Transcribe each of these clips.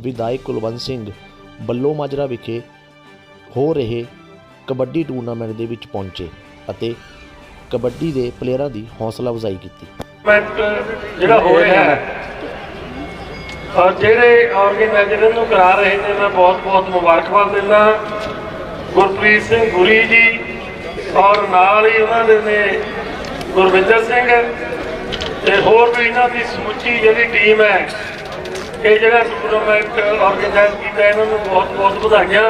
ਵਿਧਾਇਕ ਕੁਲਵੰਤ ਸਿੰਘ ਬੱਲੋ ਮਾਜਰਾ ਵਿਖੇ ਹੋ ਰਹੇ ਕਬੱਡੀ ਟੂਰਨਾਮੈਂਟ ਦੇ ਵਿੱਚ ਪਹੁੰਚੇ ਅਤੇ ਕਬੱਡੀ ਦੇ ਪਲੇਅਰਾਂ ਦੀ ਹੌਸਲਾ ਅਫਜ਼ਾਈ ਕੀਤੀ। ਟੂਰਨਾਮੈਂਟ ਜਿਹੜਾ ਹੋ ਰਿਹਾ ਹੈ ਔਰ ਜਿਹੜੇ ਆਰਗੇਨਾਈਜ਼ਰ ਨੂੰ ਕਰਾ ਰਹੇ ਨੇ, ਮੈਂ ਬਹੁਤ ਬਹੁਤ ਮੁਬਾਰਕਬਾਦ ਦਿੰਦਾ। ਗੁਰਪ੍ਰੀਤ ਸਿੰਘ ਗੁਰੀ ਜੀ ਔਰ ਨਾਲ ਹੀ ਉਹਨਾਂ ਦੇ ਨੇ ਗੁਰਵਿੰਦਰ ਸਿੰਘ ਤੇ ਹੋਰ ਵੀ ਇਹਨਾਂ ਦੀ ਸਮੁੱਚੀ ਜਿਹੜੀ ਟੀਮ ਹੈ ਇਹ ਜਿਹੜਾ ਟੂਰਨਾਮੈਂਟ ਆਰਗੇਨਾਈਜ਼ ਕੀਤਾ, ਇਹਨਾਂ ਨੂੰ ਬਹੁਤ ਬਹੁਤ ਵਧਾਈਆਂ।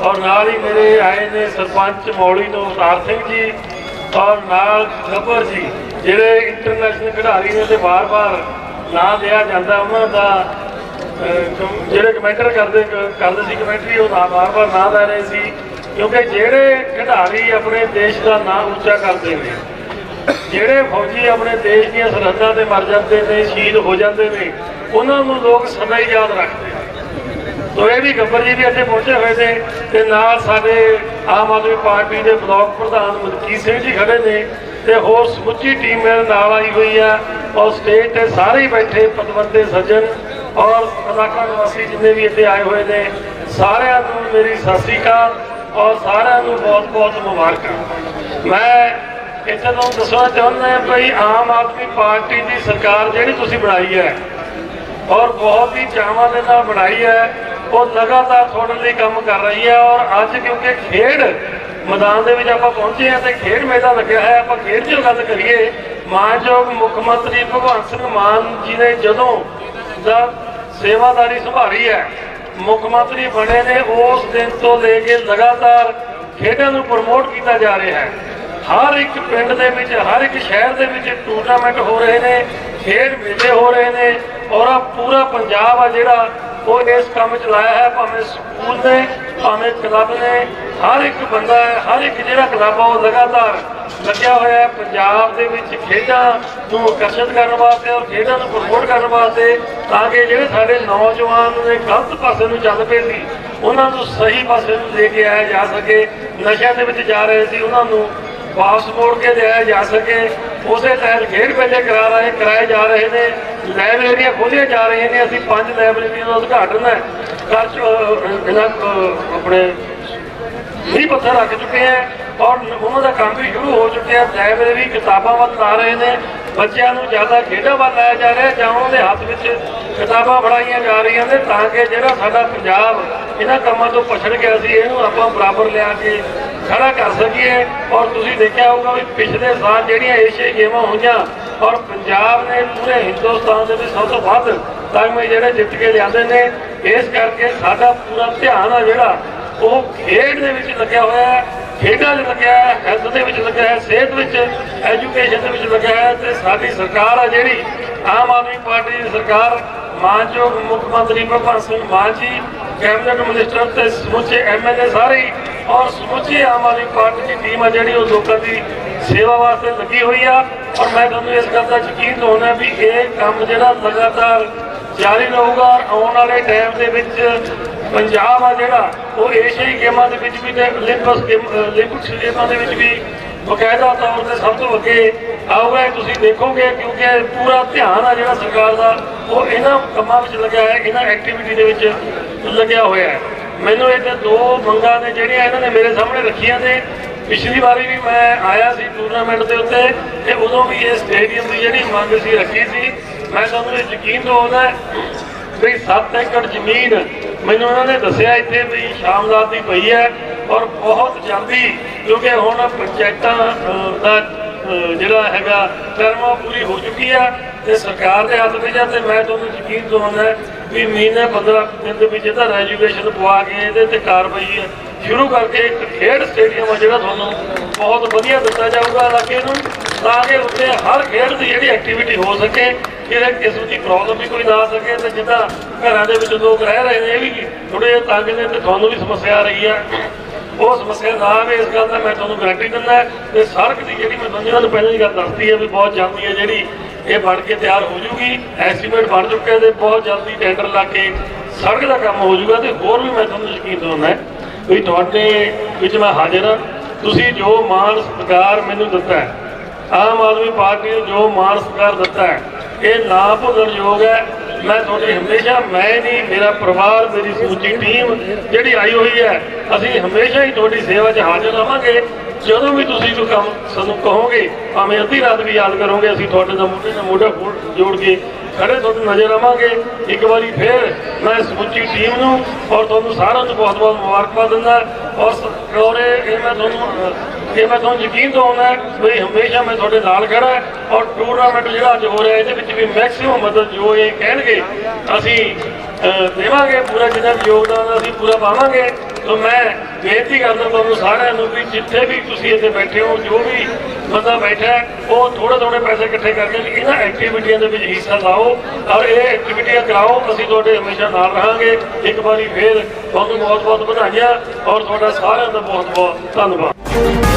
ਔਰ ਨਾਲ ਹੀ ਮੇਰੇ ਆਏ ਨੇ ਸਰਪੰਚ ਮੌਲੀ ਤੋਂ ਅਵਤਾਰ ਸਿੰਘ ਜੀ ਔਰ ਨਾਲ ਗੱਬਰ ਜੀ, ਜਿਹੜੇ ਇੰਟਰਨੈਸ਼ਨਲ ਖਿਡਾਰੀ ਨੇ ਤੇ ਵਾਰ-ਵਾਰ ਨਾਂ ਲਿਆ ਜਾਂਦਾ, ਉਹਨਾਂ ਦਾ ਜਿਹੜੇ ਕਮੈਂਟਰ ਕਰਦੇ ਕਰਦੇ ਸੀ ਕਮੈਂਟਰੀ ਉਹ ਨਾਂ ਵਾਰ-ਵਾਰ ਨਾਂ ਲੈ ਰਹੇ ਸੀ। ਕਿਉਂਕਿ ਜਿਹੜੇ ਖਿਡਾਰੀ ਆਪਣੇ ਦੇਸ਼ ਦਾ ਨਾਂ ਉੱਚਾ ਕਰਦੇ ਨੇ ਜਿਹੜੇ ਫੌਜੀ ਆਪਣੇ ਦੇਸ਼ ਦੀਆਂ ਸਰਹੱਦਾਂ ਤੇ ਮਰ ਜਾਂਦੇ ਨੇ, ਸ਼ਹੀਦ ਹੋ ਜਾਂਦੇ ਨੇ, ਉਹਨਾਂ ਨੂੰ ਲੋਕ ਸਦਾ ਹੀ ਯਾਦ ਰੱਖਦੇ ਆ। ਤੋ ਇਹ ਵੀ ਗੱਬਰ ਜੀ ਵੀ ਇੱਥੇ ਪਹੁੰਚੇ ਹੋਏ ਨੇ ਤੇ ਨਾਲ ਸਾਡੇ ਆਮ ਆਦਮੀ ਪਾਰਟੀ ਦੇ ਬਲਾਕ ਪ੍ਰਧਾਨ ਮਲਕੀਤ ਸਿੰਘ ਜੀ ਖੜੇ ਨੇ ਤੇ ਹੋਰ ਸਮੁੱਚੀ ਟੀਮ ਮੇਰੇ ਨਾਲ ਆਈ ਹੋਈ ਆ ਔਰ ਸਟੇਟ ਤੇ ਸਾਰੇ ਹੀ ਬੈਠੇ ਪਤਵੰਤੇ ਸੱਜਣ ਔਰ ਇਲਾਕਾ ਵਾਸੀ ਜਿੰਨੇ ਵੀ ਇੱਥੇ ਆਏ ਹੋਏ ਨੇ, ਸਾਰਿਆਂ ਨੂੰ ਮੇਰੀ ਸਤਿ ਸ੍ਰੀ ਅਕਾਲ ਔਰ ਸਾਰਿਆਂ ਨੂੰ ਬਹੁਤ ਬਹੁਤ ਮੁਬਾਰਕਾਂ। ਮੈਂ ਇੱਥੇ ਤੁਹਾਨੂੰ ਦੱਸਣਾ ਚਾਹੁੰਦਾ ਭਈ ਆਮ ਆਦਮੀ ਪਾਰਟੀ ਦੀ ਸਰਕਾਰ ਜਿਹੜੀ ਤੁਸੀਂ ਬਣਾਈ ਹੈ ਔਰ ਬਹੁਤ ਹੀ ਚਾਵਾਂ ਦੇ ਨਾਲ ਬਣਾਈ ਹੈ, ਉਹ ਲਗਾਤਾਰ ਤੁਹਾਡੇ ਲਈ ਕੰਮ ਕਰ ਰਹੀ ਹੈ ਔਰ ਅੱਜ ਕਿਉਂਕਿ ਖੇਡ ਮੈਦਾਨ ਦੇ ਵਿੱਚ ਆਪਾਂ ਪਹੁੰਚੇ ਹਾਂ ਤੇ ਖੇਡ ਮੇਲਾ ਲੱਗਿਆ ਹੈ, ਆਪਾਂ ਖੇਡ ਦੀ ਗੱਲ ਕਰੀਏ, ਮਾਨਯੋਗ ਮੁੱਖ ਮੰਤਰੀ ਭਗਵੰਤ ਸਿੰਘ ਮਾਨ ਜੀ ਨੇ ਜਦੋਂ ਦਾ ਸੇਵਾਦਾਰੀ ਸੰਭਾਲੀ ਹੈ, ਮੁੱਖ ਮੰਤਰੀ ਬਣੇ ਨੇ, ਉਸ ਦਿਨ ਤੋਂ ਲੈ ਕੇ ਲਗਾਤਾਰ ਖੇਡਾਂ ਨੂੰ ਪ੍ਰਮੋਟ ਕੀਤਾ ਜਾ ਰਿਹਾ ਹੈ। ਹਰ ਇੱਕ ਪਿੰਡ ਦੇ ਵਿੱਚ, ਹਰ ਇੱਕ ਸ਼ਹਿਰ ਦੇ ਵਿੱਚ ਟੂਰਨਾਮੈਂਟ ਹੋ ਰਹੇ ਨੇ, ਖੇਡ ਮੇਲੇ ਹੋ ਰਹੇ ਨੇ ਔਰ ਆਹ ਪੂਰਾ ਪੰਜਾਬ ਆ ਜਿਹੜਾ ਉਹ ਇਸ ਕੰਮ ਚ ਲਾਇਆ ਹੈ, ਭਾਵੇਂ ਸਕੂਲ ਨੇ, ਭਾਵੇਂ ਕਲੱਬ ਨੇ, ਹਰ ਇੱਕ ਬੰਦਾ ਹੈ ਹਰ ਇੱਕ ਜਿਹੜਾ ਕਲੱਬ ਆ ਉਹ ਲਗਾਤਾਰ ਲੱਗਿਆ ਹੋਇਆ ਹੈ, ਪੰਜਾਬ ਦੇ ਵਿੱਚ ਖੇਡਾਂ ਨੂੰ ਆਕਰਸ਼ਿਤ ਕਰਨ ਵਾਸਤੇ ਔਰ ਖੇਡਾਂ ਨੂੰ ਪ੍ਰਮੋਟ ਕਰਨ ਵਾਸਤੇ ਤਾਂ ਕਿ ਜਿਹੜੇ ਸਾਡੇ ਨੌਜਵਾਨ ਨੇ ਗਲਤ ਪਾਸੇ ਨੂੰ ਚੱਲ ਪਏ ਸੀ ਉਹਨਾਂ ਨੂੰ ਸਹੀ ਪਾਸੇ ਨੂੰ ਲੈ ਕੇ ਆਇਆ ਜਾ ਸਕੇ, ਨਸ਼ਿਆਂ ਦੇ ਵਿੱਚ ਜਾ ਰਹੇ ਸੀ, ਉਹਨਾਂ ਨੂੰ ਵਾਪਸ ਮੋੜ ਕੇ ਲਿਆਇਆ ਜਾ ਸਕੇ। ਉਸੇ ਤਹਿਤ ਖੇਡ ਮੇਲੇ ਕਰਾ ਰਹੇ ਕਰਾਏ ਜਾ ਰਹੇ ਨੇ। ਲਾਇਬ੍ਰੇਰੀਆਂ ਖੋਲ੍ਹੀਆਂ ਜਾ ਰਹੀਆਂ ਨੇ, ਅਸੀਂ ਪੰਜ ਲਾਇਬ੍ਰੇਰੀਆਂ ਦਾ ਉਦਘਾਟਨ ਹੈ ਕਰ ਚੁ- ਆਪਣੇ ਵੀ ਪੱਥਰ ਰੱਖ ਚੁੱਕੇ ਆ ਔਰ ਉਹਨਾਂ ਦਾ ਕੰਮ ਵੀ ਸ਼ੁਰੂ ਹੋ ਚੁੱਕਿਆ ਲਾਇਬ੍ਰੇਰੀ ਕਿਤਾਬਾਂ ਵੱਲ ਲਾ ਰਹੇ ਨੇ। ਬੱਚਿਆਂ ਨੂੰ ਜ਼ਿਆਦਾ ਖੇਡਾਂ ਵੱਲ ਲਾਇਆ ਜਾ ਰਿਹਾ ਜਾਂ ਉਹਨਾਂ ਦੇ ਹੱਥ ਵਿੱਚ ਕਿਤਾਬਾਂ ਫੜਾਈਆਂ ਜਾ ਰਹੀਆਂ ਨੇ ਤਾਂ ਕਿ ਜਿਹੜਾ ਸਾਡਾ ਪੰਜਾਬ ਇਹਨਾਂ ਕੰਮਾਂ ਤੋਂ ਪਛੜ ਗਿਆ ਸੀ, ਇਹਨੂੰ ਆਪਾਂ ਬਰਾਬਰ ਲਿਆ ਕੇ ਖੜਾ ਕਰ ਸਕੀਏ। ਔਰ ਤੁਸੀਂ ਦੇਖਿਆ ਹੋਊਗਾ ਵੀ ਪਿਛਲੇ ਸਾਲ ਜਿਹੜੀਆਂ ਏਸ਼ੀਆਈ ਗੇਮਾਂ ਹੋਈਆਂ, ਔਰ ਪੰਜਾਬ ਨੇ ਪੂਰੇ ਹਿੰਦੁਸਤਾਨ ਦੇ ਵਿੱਚ ਸਭ ਤੋਂ ਵੱਧ ਤਗਮੇ ਜਿਹੜੇ ਜਿੱਤ ਕੇ ਲਿਆਂਦੇ ਨੇ, ਇਸ ਕਰਕੇ ਸਾਡਾ ਪੂਰਾ ਧਿਆਨ ਆ ਜਿਹੜਾ, ਉਹ ਖੇਡ ਦੇ ਵਿੱਚ ਲੱਗਿਆ ਹੋਇਆ ਹੈ, ਖੇਡਾਂ 'ਚ ਲੱਗਿਆ ਹੈ ਹੈਲਥ ਦੇ ਵਿੱਚ ਲੱਗਿਆ ਹੈ, ਸਿਹਤ ਵਿੱਚ ਐਜੂਕੇਸ਼ਨ ਦੇ ਵਿੱਚ ਲੱਗਿਆ ਹੈ ਤੇ ਸਾਡੀ ਸਰਕਾਰ ਆ ਜਿਹੜੀ, ਆਮ ਆਦਮੀ ਪਾਰਟੀ ਦੀ ਸਰਕਾਰ, ਮਾਨਯੋਗ ਮੁੱਖ ਮੰਤਰੀ ਭਗਵੰਤ ਸਿੰਘ ਮਾਨ ਜੀ, ਕੈਬਨਿਟ ਮਿਨਿਸਟਰ ਤੇ ਸਮੁੱਚੇ ਐਮਐਲਏ ਸਾਰੇ ਔਰ ਸਮੁੱਚੀ ਆਮ ਆਦਮੀ ਪਾਰਟੀ ਦੀ ਟੀਮ ਆ ਜਿਹੜੀ, ਉਹ ਲੋਕਾਂ ਦੀ ਸੇਵਾ ਵਾਸਤੇ ਲੱਗੀ ਹੋਈ ਆ। ਔਰ ਮੈਂ ਤੁਹਾਨੂੰ ਇਸ ਗੱਲ ਦਾ ਯਕੀਨ ਦਵਾਉਣਾ ਵੀ ਇਹ ਕੰਮ ਜਿਹੜਾ ਲਗਾਤਾਰ ਜਾਰੀ ਰਹੂਗਾ ਔਰ ਆਉਣ ਵਾਲੇ ਟਾਈਮ ਦੇ ਵਿੱਚ ਪੰਜਾਬ ਆ ਜਿਹੜਾ, ਉਹ ਏਸ਼ੀਆਈ ਗੇਮਾਂ ਦੇ ਵਿੱਚ ਵੀ ਤੇ ਗੇਮ 올림픽ਸ ਗੇਮਾਂ ਦੇ ਵਿੱਚ ਵੀ ਬਕਾਇਦਾ ਤੌਰ ਤੇ ਸਭ ਤੋਂ ਅੱਗੇ ਆਊਗਾ। ਤੁਸੀਂ ਦੇਖੋਗੇ ਕਿਉਂਕਿ ਪੂਰਾ ਧਿਆਨ ਆ ਜਿਹੜਾ ਸਰਕਾਰ ਦਾ, ਉਹ ਇਹਨਾਂ ਕੰਮਾਂ ਵਿੱਚ ਲੱਗਿਆ ਹੈ ਇਹਨਾਂ ਐਕਟੀਵਿਟੀ ਦੇ ਵਿੱਚ ਲੱਗਿਆ ਹੋਇਆ ਹੈ। ਮੈਨੂੰ ਇੱਥੇ ਦੋ ਮੰਗਾਂ ਨੇ ਜਿਹੜੀਆਂ ਇਹਨਾਂ ਨੇ ਮੇਰੇ ਸਾਹਮਣੇ ਰੱਖੀਆਂ ਨੇ। ਪਿਛਲੀ ਵਾਰੀ ਵੀ ਮੈਂ ਆਇਆ ਸੀ ਟੂਰਨਾਮੈਂਟ ਦੇ ਉੱਤੇ ਤੇ ਉਦੋਂ ਵੀ ਇਹ ਸਟੇਡੀਅਮ ਦੀ ਜਿਹੜੀ ਮੰਗ ਸੀ ਰੱਖੀ ਸੀ। ਮੈਂ ਤੁਹਾਨੂੰ ਇਹ ਯਕੀਨ ਦਿਵਾਉਂਦਾ ਵੀ 7 ਏਕੜ ਜ਼ਮੀਨ ਮੈਨੂੰ ਉਹਨਾਂ ਨੇ ਦੱਸਿਆ ਇੱਥੇ ਵੀ ਸ਼ਾਮਲਾਤ ਦੀ ਪਈ ਹੈ ਔਰ ਬਹੁਤ ਜਲਦੀ, ਕਿਉਂਕਿ ਹੁਣ ਪੰਚਾਇਤਾਂ ਦਾ ਜਿਹੜਾ ਹੈਗਾ ਟਰਮ ਉਹ ਪੂਰੀ ਹੋ ਚੁੱਕੀ ਹੈ ਤੇ ਸਰਕਾਰ ਦੇ ਹੱਥ ਵਿੱਚ ਹੈ ਤੇ ਮੈਂ ਤੁਹਾਨੂੰ ਯਕੀਨ ਦਿਵਾਉਂਦਾ ਵੀ ਮਹੀਨੇ 15 ਦਿਨ ਦੇ ਵਿੱਚ ਇਹਦਾ ਰੈਜੂਵੇਸ਼ਨ ਪਵਾ ਕੇ ਇਹਦੇ ਤੇ ਕਾਰਵਾਈ ਸ਼ੁਰੂ ਕਰਕੇ ਇੱਕ ਖੇਡ ਸਟੇਡੀਅਮ ਆ ਜਿਹੜਾ ਤੁਹਾਨੂੰ ਬਹੁਤ ਵਧੀਆ ਦਿੱਤਾ ਜਾਊਗਾ। ਇਲਾਕੇ ਨੂੰ ਤਾਂ ਕਿ ਉੱਥੇ ਹਰ ਖੇਡ ਦੀ ਜਿਹੜੀ ਐਕਟੀਵਿਟੀ ਹੋ ਸਕੇ, ਕਿਸੇ ਕਿਸਮ ਦੀ ਪ੍ਰੋਬਲਮ ਵੀ ਕੋਈ ਨਾ ਆ ਸਕੇ ਤੇ ਜਿੱਦਾਂ ਘਰਾਂ ਦੇ ਵਿੱਚ ਲੋਕ ਰਹਿ ਰਹੇ ਨੇ, ਇਹ ਵੀ ਥੋੜੇ ਤੰਗ ਨੇ ਤੇ ਤੁਹਾਨੂੰ ਵੀ ਸਮੱਸਿਆ ਆ ਰਹੀ ਹੈ ਉਹ ਸਮੱਸਿਆ ਨਾ ਆਵੇ ਇਸ ਗੱਲ ਦਾ, ਮੈਂ ਤੁਹਾਨੂੰ ਗਾਰੰਟੀ ਦਿੰਦਾ। ਤੇ ਸੜਕ ਦੀ ਜਿਹੜੀ ਮੈਂ ਤੁਹਾਨੂੰ ਇਹਨਾਂ ਨੂੰ ਪਹਿਲਾਂ ਹੀ ਗੱਲ ਦੱਸਦੀ ਹੈ ਵੀ ਬਹੁਤ ਜਲਦੀ ਹੈ ਜਿਹੜੀ ਇਹ ਬਣ ਕੇ ਤਿਆਰ ਹੋ ਜੂਗੀ। ਐਸਟੀਮੇਟ ਬਣ ਚੁੱਕਿਆ ਤੇ ਬਹੁਤ ਜਲਦੀ ਟੈਂਡਰ ਲਾ ਕੇ ਸੜਕ ਦਾ ਕੰਮ ਹੋ ਜੂਗਾ ਤੇ ਹੋਰ ਵੀ ਮੈਂ ਤੁਹਾਨੂੰ ਯਕੀਨ ਦਿਵਾਉਂਦਾ ਵੀ ਤੁਹਾਡੇ ਵਿੱਚ ਮੈਂ ਹਾਜ਼ਰ ਹਾਂ। ਤੁਸੀਂ ਜੋ ਮਾਣ ਸਤਿਕਾਰ ਮੈਨੂੰ ਦਿੱਤਾ ਹੈ, ਆਮ ਆਦਮੀ ਪਾਰਟੀ ਨੇ ਜੋ ਮਾਣ ਸਤਿਕਾਰ ਦਿੱਤਾ ਹੈ, ਇਹ ਨਾ ਭੁੱਲਣ ਯੋਗ ਹੈ। ਮੈਂ ਤੁਹਾਡੀ ਹਮੇਸ਼ਾ, ਮੈਂ ਨਹੀਂ, ਮੇਰਾ ਪਰਿਵਾਰ, ਮੇਰੀ ਸਮੁੱਚੀ ਟੀਮ ਜਿਹੜੀ ਆਈ ਹੋਈ ਹੈ, ਅਸੀਂ ਹਮੇਸ਼ਾ ਹੀ ਤੁਹਾਡੀ ਸੇਵਾ 'ਚ ਹਾਜ਼ਰ ਰਵਾਂਗੇ। ਜਦੋਂ ਵੀ ਤੁਸੀਂ ਕੋਈ ਕੰਮ ਸਾਨੂੰ ਕਹੋਗੇ, ਭਾਵੇਂ ਅੱਧੀ ਰਾਤ ਵੀ ਯਾਦ ਕਰੋਗੇ, ਅਸੀਂ ਤੁਹਾਡੇ ਨਾਲ ਮੋਢੇ ਨਾਲ ਮੋਢਾ ਖੋਲ- ਜੋੜ ਕੇ ਖੜੇ ਤੁਹਾਨੂੰ ਨਜ਼ਰ ਆਵਾਂਗੇ। ਇੱਕ ਵਾਰੀ ਫੇਰ ਮੈਂ ਸਮੁੱਚੀ ਟੀਮ ਨੂੰ ਔਰ ਤੁਹਾਨੂੰ ਸਾਰਿਆਂ ਨੂੰ ਬਹੁਤ ਬਹੁਤ ਮੁਬਾਰਕਬਾਦ ਦਿੰਦਾ ਔਰ ਔਰ ਇਹ ਮੈਂ ਤੁਹਾਨੂੰ ਇਹ ਮੈਂ ਤੁਹਾਨੂੰ ਯਕੀਨ ਦਿਵਾਉਂਦਾ ਵੀ ਹਮੇਸ਼ਾ ਮੈਂ ਤੁਹਾਡੇ ਨਾਲ ਖੜਾ ਔਰ ਟੂਰਨਾਮੈਂਟ ਜਿਹੜਾ ਅੱਜ ਹੋ ਰਿਹਾ, ਇਹਦੇ ਵਿੱਚ ਵੀ ਮੈਕਸਿਮਮ ਮਦਦ ਜੋ ਇਹ ਕਹਿਣਗੇ, ਅਸੀਂ ਦੇਵਾਂਗੇ ਪੂਰਾ ਜਿੰਨਾ ਵੀ ਯੋਗਦਾਨ ਅਸੀਂ ਪੂਰਾ ਪਾਵਾਂਗੇ। ਸੋ ਮੈਂ ਬੇਨਤੀ ਕਰਦਾ ਤੁਹਾਨੂੰ ਸਾਰਿਆਂ ਨੂੰ ਵੀ ਜਿੱਥੇ ਵੀ ਤੁਸੀਂ ਇੱਥੇ ਬੈਠੇ ਹੋ, ਜੋ ਵੀ ਬੰਦਾ ਬੈਠਾ ਉਹ ਥੋੜੇ ਥੋੜੇ ਪੈਸੇ ਇਕੱਠੇ ਕਰਕੇ ਇਹਨਾਂ ਐਕਟੀਵਿਟੀਆਂ ਦੇ ਵਿੱਚ ਹਿੱਸਾ ਲਾਓ ਔਰ ਇਹ ਐਕਟੀਵਿਟੀਆਂ ਕਰਾਓ, ਅਸੀਂ ਤੁਹਾਡੇ ਹਮੇਸ਼ਾ ਨਾਲ ਰਹਾਂਗੇ। ਇੱਕ ਵਾਰੀ ਫੇਰ ਤੁਹਾਨੂੰ ਬਹੁਤ ਬਹੁਤ ਵਧਾਈਆਂ ਔਰ ਤੁਹਾਡਾ ਸਾਰਿਆਂ ਦਾ ਬਹੁਤ ਬਹੁਤ ਧੰਨਵਾਦ।